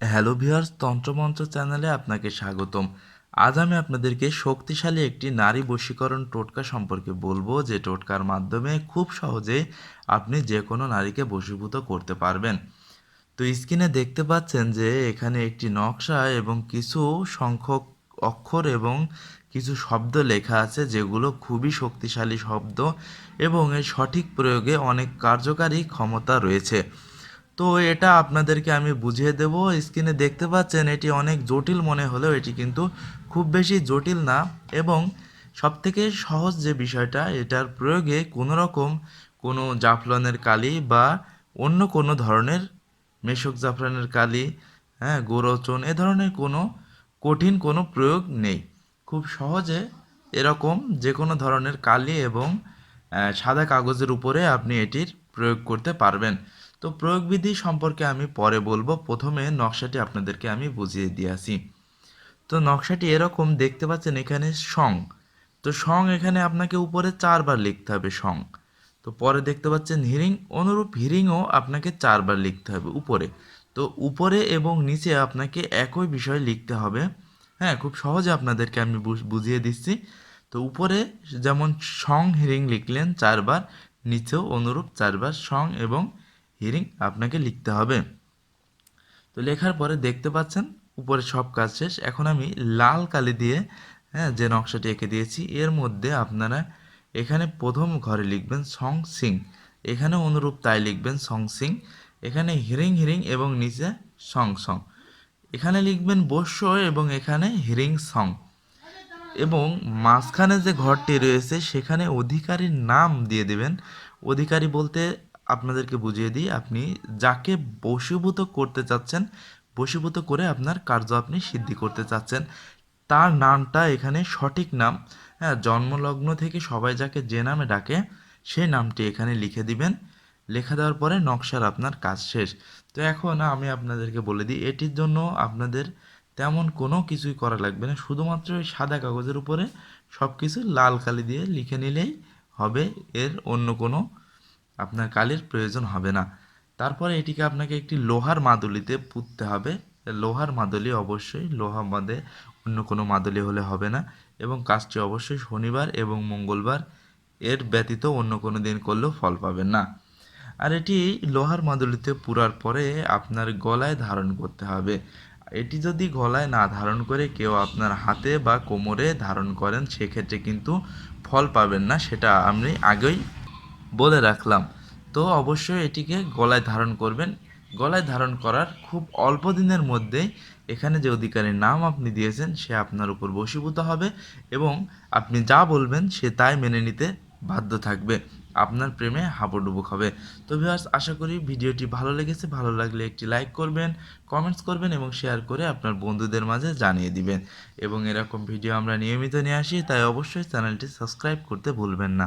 Hello viewers, তন্ত্রমন্ত্র চ্যানেলে আপনাকে স্বাগতম। আজ আমি আপনাদেরকে শক্তিশালী একটি নারী বশীকরণ টোটকা সম্পর্কে বলব, যে টোটকার মাধ্যমে খুব সহজেই আপনি যে কোনো নারীকে বশীভূত করতে পারবেন। তো স্ক্রিনে দেখতে পাচ্ছেন যে এখানে একটি নকশা এবং কিছু সংখ্যক অক্ষর এবং কিছু শব্দ লেখা আছে, যেগুলো খুবই শক্তিশালী শব্দ এবং এর সঠিক প্রয়োগে অনেক কার্যকারী ক্ষমতা রয়েছে। তো এটা আপনাদেরকে আমি বুঝিয়ে দেব। স্ক্রিনে দেখতে পাচ্ছেন, এটি অনেক জটিল মনে হলেও এটি কিন্তু খুব বেশি জটিল না এবং সবথেকে সহজ যে বিষয়টা, এটার প্রয়োগে কোনো রকম কোনো জাফলনের কালি বা অন্য কোনো ধরনের মেশক জাফরানের কালি হ্যাঁ গোরচন, এ ধরনের কোনো কঠিন কোনো প্রয়োগ নেই। খুব সহজে এরকম যে কোনো ধরনের কালি এবং সাদা কাগজের উপরে আপনি এটির প্রয়োগ করতে পারবেন। তো প্রয়োগবিধি সম্পর্কে আমি পরে বলব। প্রথমে নকশাটি আপনাদেরকে আমি বুঝিয়ে দিয়ে আসি। তো নকশাটি এরকম, দেখতে পাচ্ছেন এখানে সং। তো সং এখানে আপনাকে উপরে চারবার লিখতে হবে সং। তো পরে দেখতে পাচ্ছেন হিরিং, অনুরূপ হিরিংও আপনাকে চারবার লিখতে হবে উপরে। তো উপরে এবং নিচে আপনাকে একই বিষয় লিখতে হবে। হ্যাঁ খুব সহজে আপনাদেরকে আমি বুঝ- বুঝিয়ে দিচ্ছি। তো উপরে যেমন সং হিরিং লিখলেন চারবার, নিচেও অনুরূপ চারবার সং এবং হিরিং আপনাকে লিখতে হবে। তো লেখার পরে দেখতে পাচ্ছেন, উপরে সব কাজ শেষ। এখন আমি লাল কালি দিয়ে হ্যাঁ যে নকশাটি এঁকে দিয়েছি, এর মধ্যে আপনারা এখানে প্রথম ঘরে লিখবেন সং সিং। এখানে অনুরূপ তাই লিখবেন সং সিং। এখানে হিরিং হিরিং এবং নিচে সং সং। এখানে লিখবেন বস্য এবং এখানে হিরিং সং। এবং মাঝখানে যে ঘরটি রয়েছে, সেখানে অধিকারীর নাম দিয়ে দেবেন। অধিকারী বলতে আপনাদেরকে বুঝিয়ে দিই, আপনি যাকে বশীভূত করতে চাচ্ছেন, বশীভূত করে আপনার কার্য আপনি সিদ্ধি করতে চাচ্ছেন। তার নামটা এখানে সঠিক নাম। হ্যাঁ জন্মলগ্ন থেকে সবাই যাকে যে নামে ডাকে, সেই নামটি এখানে লিখে দিবেন। লেখা দেওয়ার পরে নকশার আপনার কাজ শেষ। তো এখন আমি আপনাদেরকে বলে দিই, এটির জন্য আপনাদের তেমন কোনো কিছুই করা লাগবে না। শুধুমাত্র ওই সাদা কাগজের উপরে সব কিছু লাল কালি দিয়ে লিখে নিলেই হবে। এর অন্য কোনো আপনার কালির প্রয়োজন হবে না। তারপরে এটিকে আপনাকে একটি লোহার মাদুলিতে পুঁততে হবে। লোহার মাদুলি অবশ্যই, লোহা বাদে অন্য কোনো মাদুলি হলে হবে না এবং কাজটি অবশ্যই শনিবার এবং মঙ্গলবার। এর ব্যতীত অন্য কোনো দিন করলেও ফল পাবেন না। আর এটি লোহার মাদুলিতে পুরার পরে আপনার গলায় ধারণ করতে হবে। এটি যদি গলায় না ধারণ করে কেউ আপনার হাতে বা কোমরে ধারণ করেন, সেক্ষেত্রে কিন্তু ফল পাবেন না। সেটা আপনি আগেই বলে রাখলাম। তো অবশ্যই এটিকে গলায় ধারণ করবেন। গলায় ধারণ করার খুব অল্প দিনের মধ্যেই এখানে যে অধিকারীর নাম আপনি দিয়েছেন, সে আপনার উপর বশীভূত হবে এবং আপনি যা বলবেন সে তাই মেনে নিতে বাধ্য থাকবে। আপনার প্রেমে হাবুডুবু হবে। তো ভিউয়ার্স, আশা করি ভিডিওটি ভালো লেগেছে। ভালো লাগলে একটি লাইক করবেন, কমেন্টস করবেন এবং শেয়ার করে আপনার বন্ধুদের মাঝে জানিয়ে দিবেন। এবং এরকম ভিডিও আমরা নিয়মিত নিয়ে আসি, তাই অবশ্যই চ্যানেলটি সাবস্ক্রাইব করতে ভুলবেন না।